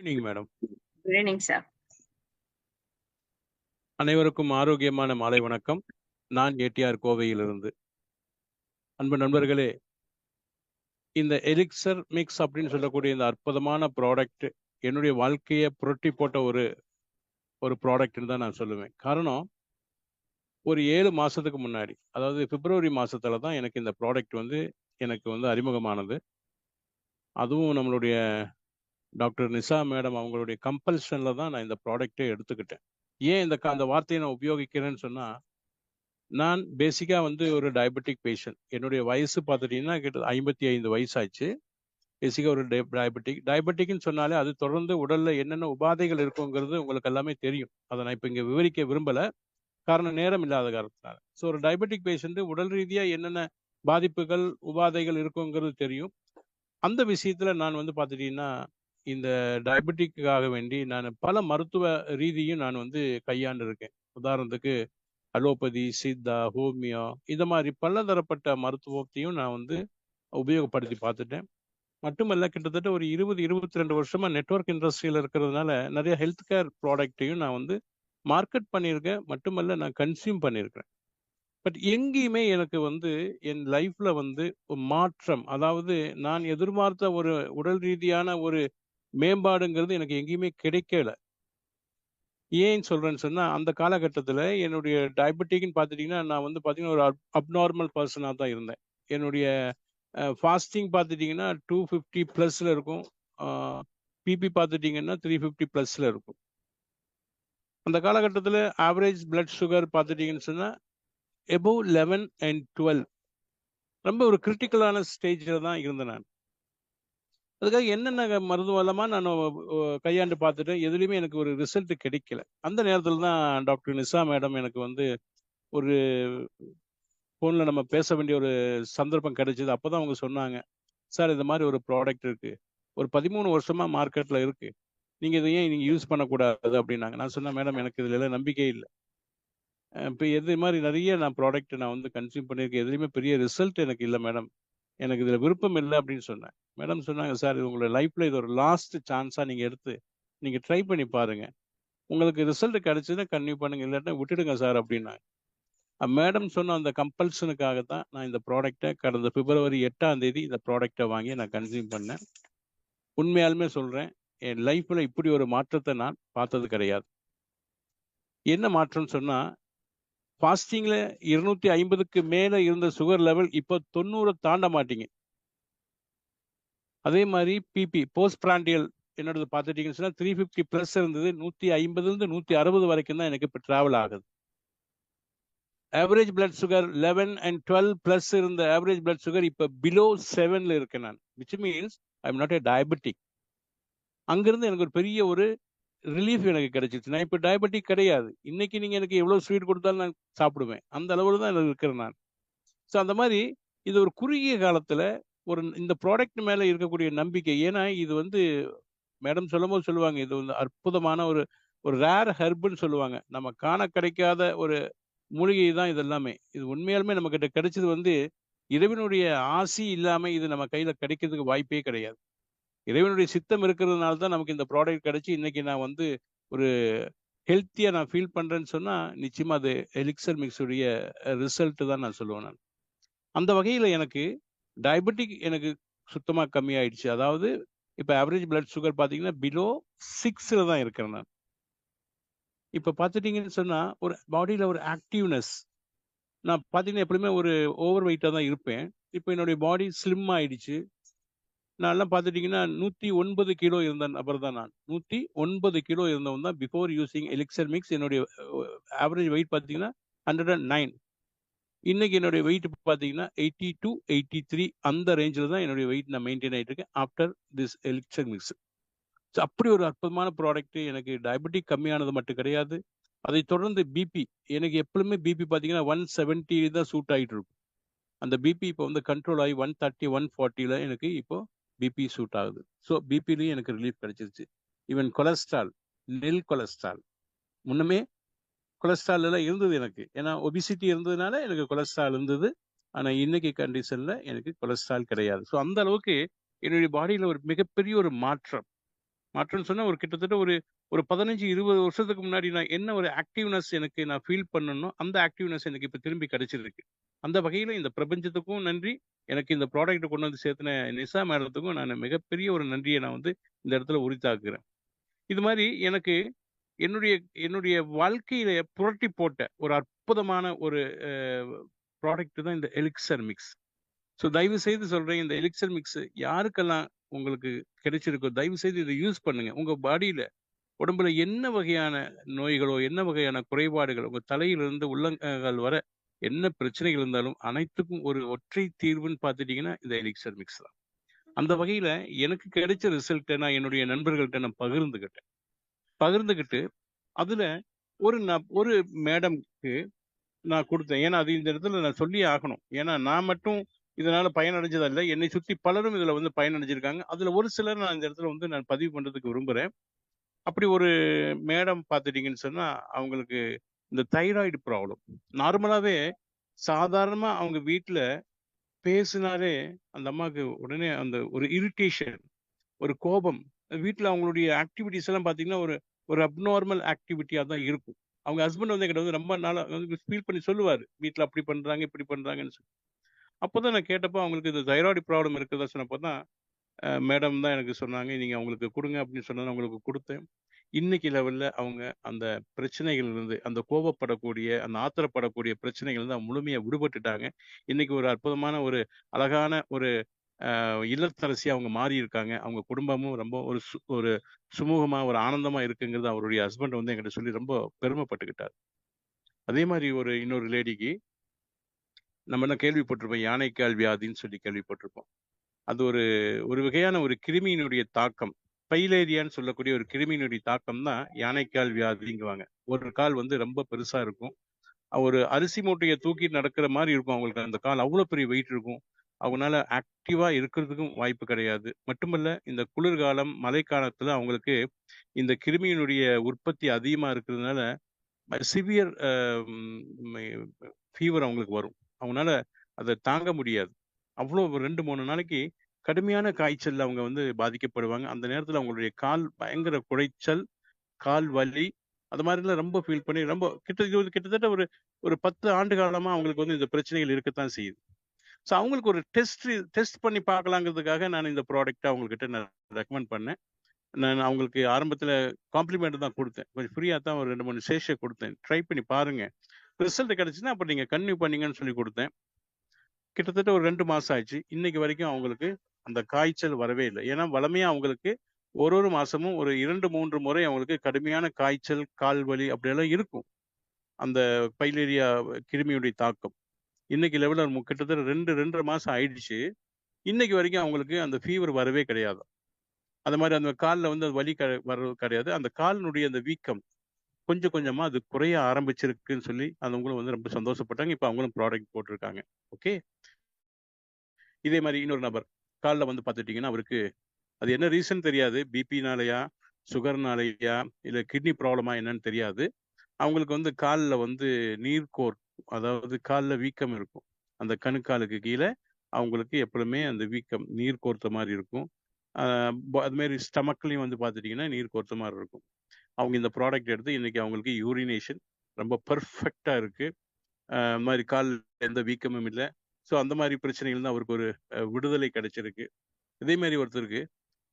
Evening madam. Good evening sir. அனைவருக்கும் ஆரோக்கியமான மாலை வணக்கம். நான் ஏடிஆர் கோவையிலிருந்து. அன்பு நண்பர்களே, இந்த எலிக்சர் மிக்ஸ் அப்படின்னு சொல்லக்கூடிய இந்த அற்புதமான ப்ராடக்ட் என்னுடைய வாழ்க்கையை புரட்டி போட்ட ஒரு ஒரு ப்ராடக்ட்னு தான் நான் சொல்லுவேன். காரணம், ஒரு 7 மாசத்துக்கு முன்னாடி, அதாவது பிப்ரவரி மாசத்துல தான் எனக்கு இந்த ப்ராடக்ட் வந்து எனக்கு வந்து அறிமுகமானது. அதுவும் நம்மளுடைய டாக்டர் நிஷா மேடம் அவங்களுடைய கம்பல்ஷனில் தான் நான் இந்த ப்ராடக்டே எடுத்துக்கிட்டேன். ஏன் இந்த க அந்த வார்த்தையை நான் உபயோகிக்கிறேன்னு சொன்னால் நான் பேசிக்காக வந்து ஒரு டயபெட்டிக் பேஷண்ட். என்னுடைய வயசு பார்த்துட்டீங்கன்னா, கிட்ட 55 வயசாச்சு. பேசிக்காக ஒரு டய டயபெட்டிக். டயபெட்டிக்னு சொன்னாலே அது தொடர்ந்து உடலில் என்னென்ன உபாதைகள் இருக்குங்கிறது உங்களுக்கு எல்லாமே தெரியும். அதை நான் இப்போ இங்கே விவரிக்க விரும்பல. காரணம் நேரம் இல்லாத காரணத்தினால. ஸோ ஒரு டயபெட்டிக் பேஷண்ட்டு உடல் ரீதியாக என்னென்ன பாதிப்புகள், உபாதைகள் இருக்குங்கிறது தெரியும். அந்த விஷயத்தில் நான் வந்து பார்த்துட்டிங்கன்னா இந்த டயபெட்டிக்காக வேண்டி நான் பல மருத்துவ ரீதியும் நான் வந்து கையாண்டிருக்கேன். உதாரணத்துக்கு அலோபதி, சித்தா, ஹோமியோ இந்த மாதிரி பலதரப்பட்ட மருத்துவத்தையும் நான் வந்து உபயோகப்படுத்தி பார்த்துட்டேன். மட்டுமல்ல கிட்டத்தட்ட ஒரு 20, 22 வருஷமா நெட்வொர்க் இண்டஸ்ட்ரியில இருக்கிறதுனால, நிறைய ஹெல்த் கேர் ப்ராடக்ட்டையும் நான் வந்து மார்க்கெட் பண்ணியிருக்கேன். மட்டுமல்ல நான் கன்சியூம் பண்ணியிருக்கிறேன். பட் எங்கேயுமே எனக்கு வந்து என் லைஃப்ல வந்து மாற்றம், அதாவது நான் எதிர்பார்த்த ஒரு உடல் ரீதியான ஒரு மேம்பாடுங்கிறது எனக்கு எங்கேயுமே கிடைக்கல. ஏன் சொல்கிறேன்னு சொன்னால் அந்த காலகட்டத்தில் என்னுடைய டயபெட்டிக்னு பார்த்துட்டிங்கன்னா நான் வந்து பார்த்தீங்கன்னா, ஒரு அப் அப்நார்மல் பர்சனாக தான் இருந்தேன். என்னுடைய ஃபாஸ்டிங் ஃபாஸ்டிங் பார்த்துட்டீங்கன்னா, 250 பிளஸ்ல இருக்கும். பிபி பார்த்துட்டிங்கன்னா த்ரீ ஃபிஃப்டி ப்ளஸில் இருக்கும். அந்த காலகட்டத்தில் ஆவரேஜ் பிளட் சுகர் பார்த்துட்டீங்கன்னு சொன்னால் எபோவ் 11 அண்ட் 12 ரொம்ப ஒரு கிரிட்டிக்கலான ஸ்டேஜில் தான் இருந்தேன் நான். அதுக்காக என்னென்ன மருத்துவமெல்லாமா நான் கையாண்டு பார்த்துட்டேன். எதுலேயுமே எனக்கு ஒரு ரிசல்ட் கிடைக்கல. அந்த நேரத்தில் தான் டாக்டர் நிஷா மேடம் எனக்கு வந்து ஒரு ஃபோனில் நம்ம பேச வேண்டிய ஒரு சந்தர்ப்பம் கிடைச்சிது அப்போ தான் அவங்க சொன்னாங்க. "சார் இந்த மாதிரி ஒரு ப்ராடக்ட் இருக்குது ஒரு பதிமூணு வருஷமாக மார்க்கெட்டில் இருக்குது நீங்கள் இதை ஏன் நீங்கள் யூஸ் பண்ணக்கூடாது?" அப்படின்னாங்க. நான் சொன்னேன், "மேடம் எனக்கு இதில் எல்லாம் நம்பிக்கை இல்லை இப்போ எது மாதிரி நிறைய நான் ப்ராடக்ட் நான் வந்து கன்சியூம் பண்ணியிருக்கேன். எதுலேயுமே பெரிய ரிசல்ட் எனக்கு இல்லை மேடம். எனக்கு இதில் விருப்பம் இல்லை அப்படின்னு சொன்னேன். மேடம் சொன்னாங்க, "சார் இது உங்களோட லைஃப்பில் இது ஒரு லாஸ்ட் சான்ஸாக நீங்கள் எடுத்து, நீங்கள் ட்ரை பண்ணி பாருங்க. உங்களுக்கு ரிசல்ட் கிடச்சிதான் கன்டினியூ பண்ணுங்க. இல்லாட்டா விட்டுடுங்க சார்." அப்படின்னாங்க. மேடம் சொன்ன அந்த கம்பல்ஷனுக்காக தான் நான் இந்த ப்ராடக்டை கடந்த பிப்ரவரி எட்டாம் தேதி இந்த ப்ராடக்டை வாங்கி நான் கன்சியூம் பண்ணேன். உண்மையாலுமே சொல்கிறேன் என் லைஃப்பில் இப்படி ஒரு மாற்றத்தை நான் பார்த்தது கிடையாது. என்ன மாற்றம்னு சொன்னால் ஃபாஸ்டிங்கில் இருநூற்றி ஐம்பதுக்கு மேலே இருந்த சுகர் லெவல் இப்போ 90 தாண்ட மாட்டீங்க. அதே மாதிரி பிபி போஸ்ட் பிராண்டியல் என்னோடது பார்த்துட்டீங்கன்னு சொன்னா, 350 பிளஸ் இருந்தது. 150லிருந்து 160 வரைக்கும் தான் எனக்கு இப்போ ட்ராவல் ஆகுது. Average blood sugar 11 and twelve plus இருந்த ஆவரேஜ் பிளட் சுகர் இப்போ பிலோ செவனில் இருக்கேன் நான். Which means I am not a diabetic. அங்கேருந்து எனக்கு ஒரு பெரிய ஒரு ரிலீஃப் எனக்கு கிடைச்சுச்சு. நான் இப்போ டயபெட்டிக் கிடையாது. இன்னைக்கு நீங்க எனக்கு எவ்வளவு ஸ்வீட் கொடுத்தாலும் நான் சாப்பிடுவேன். அந்த அளவுல தான் எனக்கு இருக்கிறேன் நான். ஸோ அந்த மாதிரி இது ஒரு குறுகிய காலத்துல ஒரு இந்த ப்ராடக்ட் மேல இருக்கக்கூடிய நம்பிக்கை. ஏன்னா இது வந்து மேடம் சொல்லும்போது சொல்லுவாங்க. இது வந்து அற்புதமான ஒரு ஒரு ரேர் ஹெர்புன்னு சொல்லுவாங்க. நம்ம காண கிடைக்காத ஒரு மூலிகை தான் இது எல்லாமே. இது உண்மையாலுமே நம்மக்கிட்ட கிடைச்சது வந்து இறைவனுடைய ஆசி இல்லாம இது நம்ம கையில கிடைக்கிறதுக்கு வாய்ப்பே கிடையாது. இறைவனுடைய சித்தம் இருக்கிறதுனால தான் நமக்கு இந்த ப்ராடக்ட் கிடைச்சி இன்னைக்கு நான் வந்து ஒரு ஹெல்த்தியாக நான் ஃபீல் பண்ணுறேன்னு சொன்னால் நிச்சயமாக அது எலிக்சர் மிக்ஸுடைய ரிசல்ட்டு தான் நான் சொல்லுவேன் நான். அந்த வகையில் எனக்கு டயபெட்டிக் எனக்கு சுத்தமாக கம்மியாயிடுச்சு. அதாவது இப்போ ஆவரேஜ் பிளட் சுகர் பார்த்தீங்கன்னா, பிலோ சிக்ஸில் தான் இருக்கிறேன் நான். இப்போ பார்த்துட்டீங்கன்னு சொன்னால் ஒரு பாடியில் ஒரு ஆக்டிவ்னஸ். நான் பார்த்தீங்கன்னா, எப்பவுமே ஒரு ஓவர் வெயிட்டாக தான் இருப்பேன். இப்போ என்னுடைய பாடி ஸ்லிம் ஆயிடுச்சு. நான்லாம் பார்த்துட்டீங்கன்னா, 109 கிலோ இருந்த நபர் தான் நான். 109 கிலோ இருந்தவன் தான் பிஃபோர் யூஸிங் எலிக்சர் மிக்ஸ் என்னுடைய ஆவரேஜ் வெயிட் பார்த்தீங்கன்னா, 109. இன்னைக்கு என்னுடைய வெயிட் பார்த்தீங்கன்னா, 82, 83 அந்த ரேஞ்சில் தான் என்னுடைய வெயிட் நான் மெயின்டைன் ஆகிட்டு இருக்கேன். After this Elixir Mix. So அப்படி ஒரு அற்புதமான ப்ராடக்ட் எனக்கு டயபெட்டிக் கம்மியானது மட்டும் கிடையாது. அதை தொடர்ந்து பிபி எனக்கு எப்பவுமே பிபி பார்த்தீங்கன்னா, 170 தான் சூட் ஆகிட்டு இருக்கும். அந்த பிபி இப்போ வந்து கண்ட்ரோல் ஆகி 130, 140ல எனக்கு இப்போ பிபி சூட் ஆகுது. ஸோ பிபிலையும் எனக்கு ரிலீஃப் கிடைச்சிருச்சு. Even cholesterol, nil cholesterol. முன்னமே கொலஸ்ட்ரால் எல்லாம் இருந்தது எனக்கு. ஏன்னா ஒபிசிட்டி இருந்ததுனால எனக்கு கொலஸ்ட்ரால் இருந்தது. ஆனால் இன்னைக்கு கண்டிஷனில் எனக்கு கொலஸ்ட்ரால் கிடையாது. ஸோ அந்த அளவுக்கு என்னுடைய பாடியில் ஒரு மிகப்பெரிய ஒரு மாற்றம். மாற்றம்னு சொன்னால் ஒரு கிட்டத்தட்ட ஒரு ஒரு 15, 20 வருஷத்துக்கு முன்னாடி நான் என்ன ஒரு ஆக்டிவ்னஸ் எனக்கு நான் ஃபீல் பண்ணணும் அந்த ஆக்டிவ்னஸ் எனக்கு இப்போ திரும்பி கிடைச்சிருக்கு. அந்த வகையில இந்த பிரபஞ்சத்துக்கும் நன்றி. எனக்கு இந்த ப்ராடக்ட்டை கொண்டு வந்து சேர்த்துன நிஷா மேடத்துக்கும் நான் மிகப்பெரிய ஒரு நன்றியை நான் வந்து இந்த இடத்துல உரித்தாக்குறேன். இது மாதிரி எனக்கு என்னுடைய என்னுடைய வாழ்க்கையில புரட்டி போட்ட ஒரு அற்புதமான ஒரு ப்ராடக்ட் தான் இந்த எலிக்ஸர் மிக்ஸ். ஸோ தயவு செய்து சொல்றேன் இந்த எலிக்ஸர் மிக்ஸ் யாருக்கெல்லாம் உங்களுக்கு கிடைச்சிருக்கோ, தயவு செய்து இதை யூஸ் பண்ணுங்க. உங்க பாடியில உடம்புல என்ன வகையான நோய்களோ, என்ன வகையான குறைபாடுகள் உங்க தலையிலிருந்து உள்ளங்கால் வர என்ன பிரச்சனைகள் இருந்தாலும் அனைத்துக்கும் ஒரு ஒற்றை தீர்வுன்னு பார்த்துட்டீங்கன்னா, இந்த எலிக்ஸர் மிக்ஸ் தான். அந்த வகையில எனக்கு கிடைச்ச ரிசல்ட்ட நான் என்னுடைய நண்பர்கள்ட்ட நான் பகிர்ந்துக்கிட்டேன். பகிர்ந்துக்கிட்டு அதுல ஒரு நப் ஒரு மேடம்க்கு நான் குடுத்தேன். ஏன்னா, அது இந்த இடத்துல நான் சொல்லியே ஆகணும். ஏன்னா, நான் மட்டும் இதனால பயனடைஞ்சது அல்ல. என்னை சுத்தி பலரும் இதுல வந்து பயனடைஞ்சிருக்காங்க. அதுல ஒரு சிலர் நான் இந்த இடத்துல வந்து நான் பதிவு பண்றதுக்கு விரும்புறேன். அப்படி ஒரு மேடம் பார்த்துட்டீங்கன்னு சொன்னா, அவங்களுக்கு இந்த தைராய்டு ப்ராப்ளம். நார்மலாகவே சாதாரணமாக அவங்க வீட்டில் பேசினாலே அந்த அம்மாவுக்கு உடனே அந்த ஒரு இரிட்டேஷன், ஒரு கோபம். வீட்டில் அவங்களுடைய ஆக்டிவிட்டிஸ் எல்லாம் பார்த்தீங்கன்னா, ஒரு ஒரு அப்நார்மல் ஆக்டிவிட்டியாக தான் இருக்கும். அவங்க ஹஸ்பண்ட் வந்து என்கிட்ட வந்து ரொம்ப நாளாக வந்து ஃபீல் பண்ணி சொல்லுவார் வீட்டில் அப்படி பண்ணுறாங்க இப்படி பண்ணுறாங்கன்னு சொல்லி. அப்போ தான் நான் கேட்டப்போ அவங்களுக்கு இந்த தைராய்டு ப்ராப்ளம் இருக்கிறதா சொன்னப்போ தான், மேடம் தான் எனக்கு சொன்னாங்க. நீங்கள் அவங்களுக்கு கொடுங்க அப்படின்னு சொன்னது அவங்களுக்கு கொடுத்தேன் இன்னைக்கு லெவல்ல அவங்க அந்த பிரச்சனைகள்லருந்து, அந்த கோபப்படக்கூடிய, அந்த ஆத்திரப்படக்கூடிய பிரச்சனைகள்லருந்து முழுமையா விடுபட்டுட்டாங்க. இன்னைக்கு ஒரு அற்புதமான ஒரு அழகான ஒரு இல்லத்தரசி அவங்க அவங்க மாறியிருக்காங்க. அவங்க குடும்பமும் ரொம்ப ஒரு சு ஒரு சுமூகமா, ஒரு ஆனந்தமா இருக்குங்கிறது அவருடைய ஹஸ்பண்ட் வந்து என்கிட்ட சொல்லி ரொம்ப பெருமைப்பட்டுக்கிட்டார். அதே மாதிரி ஒரு இன்னொரு லேடிக்கு நம்ம என்ன கேள்விப்பட்டிருப்போம். யானைக்கால் வியாதின்னு சொல்லி கேள்விப்பட்டிருப்போம். அது ஒரு ஒரு வகையான ஒரு கிருமியினுடைய தாக்கம். பைலேரியான்னு சொல்லக்கூடிய ஒரு கிருமியினுடைய தாக்கம் தான் யானைக்கால் வியாதிங்குவாங்க. ஒரு கால் வந்து ரொம்ப பெருசா இருக்கும். ஒரு அரிசி மூட்டையை தூக்கி நடக்கிற மாதிரி இருக்கும் அவங்களுக்கு அந்த கால். அவ்வளோ பெரிய வெயிட் இருக்கும். அவங்களால ஆக்டிவா இருக்கிறதுக்கும் வாய்ப்பு கிடையாது. மட்டுமல்ல, இந்த குளிர்காலம், மழைக்காலத்துல அவங்களுக்கு இந்த கிருமியினுடைய உற்பத்தி அதிகமா இருக்கிறதுனால, சிவியர் ஃபீவர் அவங்களுக்கு வரும். அவங்களால அதை தாங்க முடியாது. அவ்வளோ 2, 3 நாளைக்கு கடுமையான காய்ச்சல் அவங்க வந்து பாதிக்கப்படுவாங்க. அந்த நேரத்தில் அவங்களுடைய கால் பயங்கர குடைச்சல், கால் வலி, அது மாதிரிலாம் ரொம்ப ஃபீல் பண்ணி ரொம்ப கிட்ட கிட்டத்தட்ட ஒரு ஒரு 10 ஆண்டு காலமாக அவங்களுக்கு வந்து இந்த பிரச்சனைகள் இருக்கத்தான் செய்யுது. ஸோ அவங்களுக்கு ஒரு டெஸ்ட் டெஸ்ட் பண்ணி பார்க்கலாங்கிறதுக்காக நான் இந்த ப்ராடக்ட்டை அவங்கக்கிட்ட நான் ரெக்கமெண்ட் பண்ணேன். நான் அவங்களுக்கு ஆரம்பத்தில் காம்ப்ளிமெண்ட் தான் கொடுத்தேன் கொஞ்சம் ஃப்ரீயாக தான் ஒரு ரெண்டு மூணு சேஷை கொடுத்தேன் ட்ரை பண்ணி பாருங்கள் ரிசல்ட் கிடச்சின்னா அப்போ நீங்கள் கன்னியூ பண்ணீங்கன்னு சொல்லி கொடுத்தேன் கிட்டத்தட்ட ஒரு ரெண்டு மாதம் ஆச்சு. இன்னைக்கு வரைக்கும் அவங்களுக்கு அந்த காய்ச்சல் வரவே இல்லை ஏன்னா வளமையா அவங்களுக்கு ஒரு ஒரு மாசமும் ஒரு 2, 3 முறை அவங்களுக்கு கடுமையான காய்ச்சல், கால் வலி அப்படியெல்லாம் இருக்கும். அந்த பைலேரியா கிருமியுடைய தாக்கம். இன்னைக்கு லெவலில் மு கிட்டத்தட்ட 2, 2 1/2 மாசம் ஆயிடுச்சு. இன்னைக்கு வரைக்கும் அவங்களுக்கு அந்த ஃபீவர் வரவே கிடையாது அது மாதிரி அந்த கால்ல வந்து அது வலி க வர்றது கிடையாது. அந்த காலினுடைய அந்த வீக்கம் கொஞ்சம் கொஞ்சமா அது குறைய ஆரம்பிச்சிருக்குன்னு சொல்லி அவங்களும் வந்து ரொம்ப சந்தோஷப்பட்டாங்க. இப்ப அவங்களும் ப்ராடக்ட் போட்டிருக்காங்க. ஓகே. இதே மாதிரி இன்னொரு நபர். கால்ல வந்து பார்த்துட்டிங்கன்னா அவருக்கு அது என்ன ரீசன் தெரியாது. பிபினாலயா, சுகர்னாலயா, இல்ல கிட்னி ப்ராப்ளமா என்னன்னு தெரியாது. அவங்களுக்கு வந்து காலில் வந்து நீர்கோர் அதாவது கால்ல வீக்கம் இருக்கும். அந்த கணுக்காலுக்கு கீழே அவங்களுக்கு எப்பவுமே அந்த வீக்கம், நீர் கோர்த்த மாதிரி இருக்கும். அதுமாரி ஸ்டமக்லையும் அது வந்து பார்த்துட்டிங்கன்னா நீர் கோர்த்த மாதிரி இருக்கும். அவங்க இந்த ப்ராடக்ட் எடுத்து இன்னைக்கு அவங்களுக்கு யூரினேஷன் ரொம்ப பெர்ஃபெக்ட்டா இருக்கு. மாதிரி கால் எந்த வீக்கமும் இல்ல. ஸோ அந்த மாரி பிரச்சனைகள்ல அவருக்கு ஒரு விடுதலை கிடைச்சிருக்கு. இதே மாரி ஒருத்தருக்கு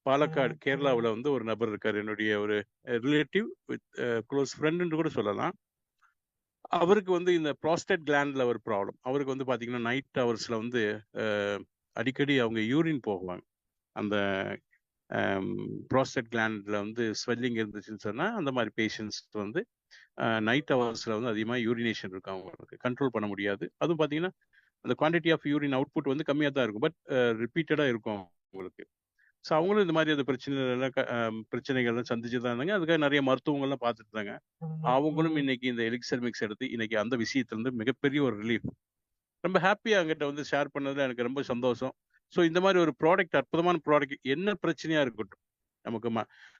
பாலக்காடு, கேரளாவுல வந்து ஒரு நபர் இருக்காரு. என்னுடைய ஒரு ரிலேட்டிவ் வித் குளோஸ் ஃப்ரெண்டுன்னு கூட சொல்லலாம். அவருக்கு வந்து இந்த புரோஸ்டேட் கிளாண்ட்ல ஒரு ப்ராப்ளம். அவருக்கு வந்து பார்த்தீங்கன்னா, நைட் ஹவர்ஸ்ல வந்து அடிக்கடி அவங்க யூரின் போகுவாங்க. அந்த புரோஸ்டேட் கிளாண்ட்ல வந்து ஸ்வெல்லிங் இருந்துச்சுன்னு சொன்னா, அந்த மாரி பேஷண்ட்ஸ் வந்து நைட் ஹவர்ஸ்ல வந்து அதிகமா யூரினேஷன் இருக்கும் அவங்களுக்கு. கண்ட்ரோல் பண்ண முடியாது. அதுவும் பார்த்தீங்கன்னா, அந்த குவான்டிட்டி ஆஃப் யூரின் அவுட்புட் வந்து கம்மியா தான் இருக்கும். பட் அ ரிப்பீட்டடா இருக்கும் அவங்களுக்கு. ஸோ அவங்களும் இந்த மாரி அந்த பிரச்சனைகள்லாம் பிரச்சனைகள்லாம் சந்திச்சு தான் இருந்தாங்க. அதுக்காக நெறைய மருத்துவங்கள்லாம் பார்த்துட்டு இருந்தாங்க. அவங்களும் இன்னைக்கு இந்த எலிக்ஸர் மிக்ஸ் எடுத்து இன்னைக்கு அந்த விஷயத்திலருந்து மிகப்பெரிய ஒரு ரிலீஃப். ரொம்ப ஹேப்பியா என்கிட்ட வந்து ஷேர் பண்ணதுல எனக்கு ரொம்ப சந்தோஷம். ஸோ இந்த மாரி ஒரு ப்ராடக்ட் அற்புதமான ப்ராடக்ட் என்ன பிரச்சனையா இருக்கட்டும். நமக்கு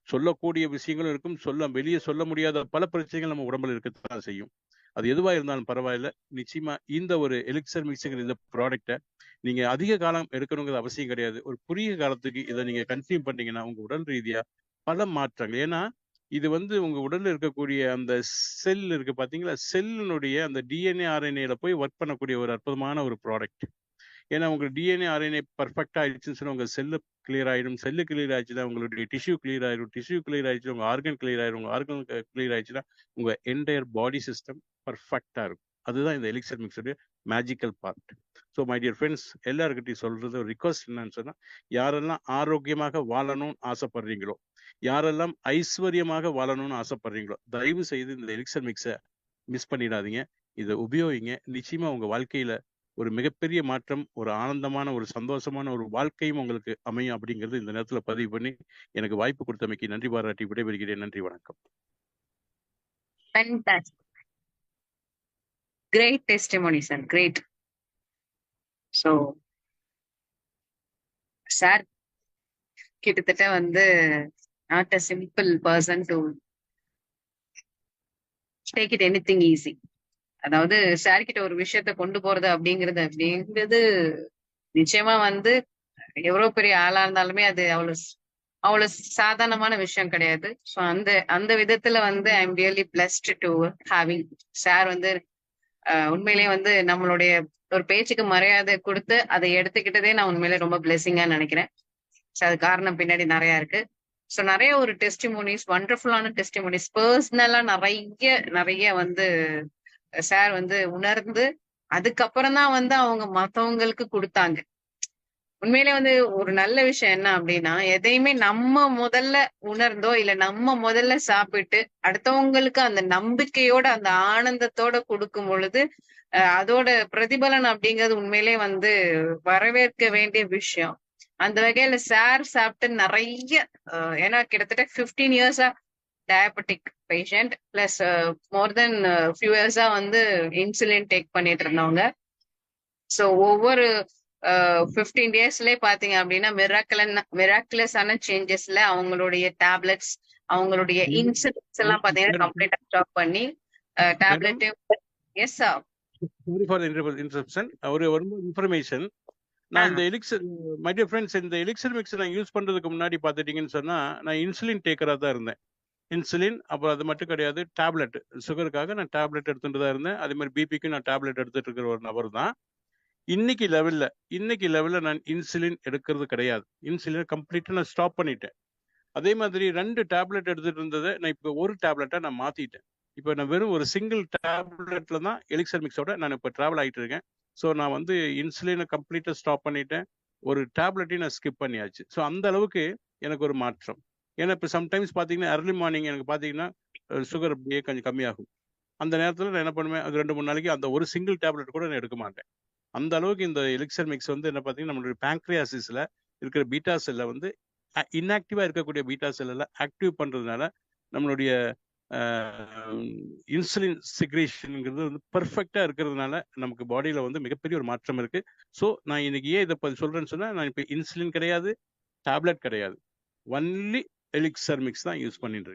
சொல்லக்கூடிய விஷயங்களும் இருக்கும். சொல்ல வெளிய சொல்ல முடியாத பல பிரச்சனைகள் நம்ம உடம்புல இருக்கத்தான் செய்யும். அது எதுவா இருந்தாலும் பரவாயில்ல. நிச்சயமா இந்த ஒரு எலிக்சர் மிக்ஸ்ங்கிற இந்த ப்ராடக்டை நீங்க அதிக காலம் எடுக்கணுங்கிற அவசியம் கிடையாது. ஒரு குறுகிய காலத்துக்கு இதை நீங்க கன்சியூம் பண்ணீங்கன்னா, உங்க உடல் ரீதியா பல மாற்றங்கள் ஏன்னா இது வந்து உங்க உடல்ல இருக்கக்கூடிய அந்த செல் இருக்கு பாத்தீங்களா செல்லினுடைய அந்த டிஎன்ஏ ஆர்என்ஏல போய் ஒர்க் பண்ணக்கூடிய ஒரு அற்புதமான ஒரு ப்ராடக்ட் ஏன்னா உங்களுக்கு டிஎன்ஏ ஆர்என்ஏ பர்ஃபெக்ட் ஆயிடுச்சுன்னு சொன்னா உங்க செல்லு கிளியர் ஆயிடும். செல்லு கிளியர் ஆயிடுச்சுன்னா உங்களுடைய டிஷ்யூ கிளியர் ஆயிடும் டிஷ்யூ கிளியர் ஆயிடுச்சு உங்க ஆர்கன் கிளியர் ஆயிடும் உங்க ஆர்கன் கிளியர் ஆயிடுச்சுன்னா உங்க என்டையர் பாடி சிஸ்டம் பர்ஃபெக்டா இருக்கும். அதுதான் இந்த Elixir மிக்ஸுடைய magical part so my dear friends எல்லாருக்கிட்டையும் சொல்றது ஒரு ரிக்வஸ்ட் என்னன்னு சொன்னா யாரெல்லாம் ஆரோக்கியமாக வாழணும்னு ஆசைப்படுறீங்களோ யாரெல்லாம் ஐஸ்வர்யமாக வாழணும்னு ஆசைப்படுறீங்களோ தயவு செய்து இந்த எலிக்சர் மிக்ஸை மிஸ் பண்ணிடாதீங்க. இதை உபயோகிங்க. நிச்சயமா உங்க வாழ்க்கையில ஒரு மிகப்பெரிய மாற்றம் ஒரு ஆனந்தமான ஒரு சந்தோஷமான ஒரு வாழ்க்கையும் உங்களுக்கு அமையும் அப்படிங்கிறது இந்த நேரத்தில் பதிவு பண்ணி எனக்கு வாய்ப்பு கொடுத்தமைக்கு நன்றி பாராட்டி விடைபெறுகிறேன். நன்றி வணக்கம். Great testimony sir great so sir கிட்டத்தட்ட வந்து not a simple person to take it anything easy அதாவது சார் கிட்ட ஒரு விஷயத்த கொண்டு போறது அப்படிங்கிறது அப்படிங்கிறது நிச்சயமா வந்து எவ்வளவு பெரிய ஆளா இருந்தாலுமே அது அவ்வளவு அவ்வளவு சாதாரணமான விஷயம் கிடையாது. ஸோ அந்த அந்த விதத்துல வந்து I am really blessed to having sir வந்து உண்மையிலேயே வந்து நம்மளுடைய ஒரு பேச்சுக்கு மரியாதை கொடுத்து அதை எடுத்துக்கிட்டதே நான் உண்மையிலே ரொம்ப பிளெஸிங்கா நினைக்கிறேன். ஸோ அது காரணம் பின்னாடி நிறைய இருக்கு. ஸோ நிறைய ஒரு டெஸ்டிமோனிஸ் வண்டர்ஃபுல்லான டெஸ்டிமோனிஸ் பர்சனலா நிறைய நிறைய வந்து சார் வந்து உணர்ந்து அதுக்கப்புறம் தான் வந்து அவங்க மத்தவங்களுக்கு கொடுத்தாங்க. உண்மையிலே வந்து ஒரு நல்ல விஷயம் என்ன அப்படின்னா எதையுமே நம்ம முதல்ல உணர்ந்தோ இல்ல நம்ம முதல்ல சாப்பிட்டு அடுத்தவங்களுக்கு அந்த நம்பிக்கையோட அந்த ஆனந்தத்தோட கொடுக்கும் பொழுது அஹ், அதோட பிரதிபலன் அப்படிங்கிறது உண்மையிலே வந்து வரவேற்க வேண்டிய விஷயம். அந்த வகையில சார் சாப்பிட்டு நிறைய ஏன்னா கிட்டத்தட்ட 15 இயர்ஸா diabetic patient plus more then few இயர்ஸா வந்து இன்சுலின் டேக் பண்ணிட்டு இருந்தவங்க. ஸோ ஒவ்வொரு ஃபிஃப்டீன் டேஸ்லயே பாத்தீங்க அப்படின்னா மிராக்கலன் மிராக்குலஸான சேஞ்சஸ்ல அவங்களுடைய டேப்லெட்ஸ் அவங்களுடைய. இன்சுலின்ஸ் எல்லாம் பாத்தீங்கன்னா கம்ப்ளீட்டா ஸ்டாப் பண்ணி டேப்லெட் எஸ் சார் ஒரு ஒரு இன்ஃபர்மேஷன் நான் இந்த எலிக்சர் மை டியர் ஃப்ரெண்ட்ஸ் இந்த எலிக்சர் மிக்ஸ் நான் யூஸ் பண்றதுக்கு முன்னாடி பார்த்துட்டீங்கன்னு சொன்னா நான் இன்சுலின் டேக்கரா தான் இருந்தேன். இன்சுலின் அப்புறம் அது மட்டும் கிடையாது டேப்லெட் சுகருக்காக நான் டேப்லெட் எடுத்துகிட்டு தான் இருந்தேன். அதே மாதிரி பிபிக்கும் நான் டேப்லெட் எடுத்துட்டு இருக்கிற ஒரு நபர் தான். இன்னைக்கு லெவலில் இன்னைக்கு லெவலில் நான் இன்சுலின் எடுக்கிறது கிடையாது. இன்சுலினை கம்ப்ளீட்டாக நான் ஸ்டாப் பண்ணிட்டேன். அதே மாதிரி ரெண்டு டேப்லெட் எடுத்துகிட்டு இருந்ததை நான் இப்போ ஒரு டேப்லெட்டாக நான் மாற்றிட்டேன் இப்போ நான் வெறும் ஒரு சிங்கிள் டேப்லெட்டில் தான் எலிக்சர் மிக்ஸோட நான் இப்போ ட்ராவல் ஆகிட்டு இருக்கேன். ஸோ நான் வந்து இன்சுலினை கம்ப்ளீட்டாக ஸ்டாப் பண்ணிட்டேன். ஒரு டேப்லெட்டையும் நான் ஸ்கிப் பண்ணியாச்சு. ஸோ அந்த அளவுக்கு எனக்கு ஒரு மாற்றம். ஏன்னா இப்போ சம்டைம்ஸ் பார்த்தீங்கன்னா அர்லி மார்னிங் எனக்கு பார்த்தீங்கன்னா சுகர் அப்படியே கொஞ்சம் கம்மியாகும். அந்த நேரத்தில் நான் என்ன பண்ணுவேன் அது ரெண்டு மூணு நாளைக்கு அந்த ஒரு சிங்கிள் டேப்லெட் கூட நான் எடுக்க மாட்டேன். அந்த அளவுக்கு இந்த எலிக்சர் மிக்ஸ் வந்து என்ன பார்த்தீங்கன்னா நம்மளுடைய பேங்க்ரியாசிஸில் இருக்கிற பீட்டா செல்லை வந்து இன்ஆக்டிவாக இருக்கக்கூடிய பீட்டா செல்லில் ஆக்டிவ் பண்ணுறதுனால நம்மளுடைய இன்சுலின் சிக்ரேஷனுங்கிறது வந்து பர்ஃபெக்டாக இருக்கிறதுனால நமக்கு பாடியில் வந்து மிகப்பெரிய ஒரு மாற்றம் இருக்குது ஸோ நான் இன்னைக்கு ஏன் இதை பற்றி சொல்கிறேன்னு சொன்னால் நான் இப்போ இன்சுலின் கிடையாது டேப்லெட் கிடையாது. ஒன்லி எலிக்சர் மிக்ஸ் தான் யூஸ் பண்ணிட்டு இருக்கேன்.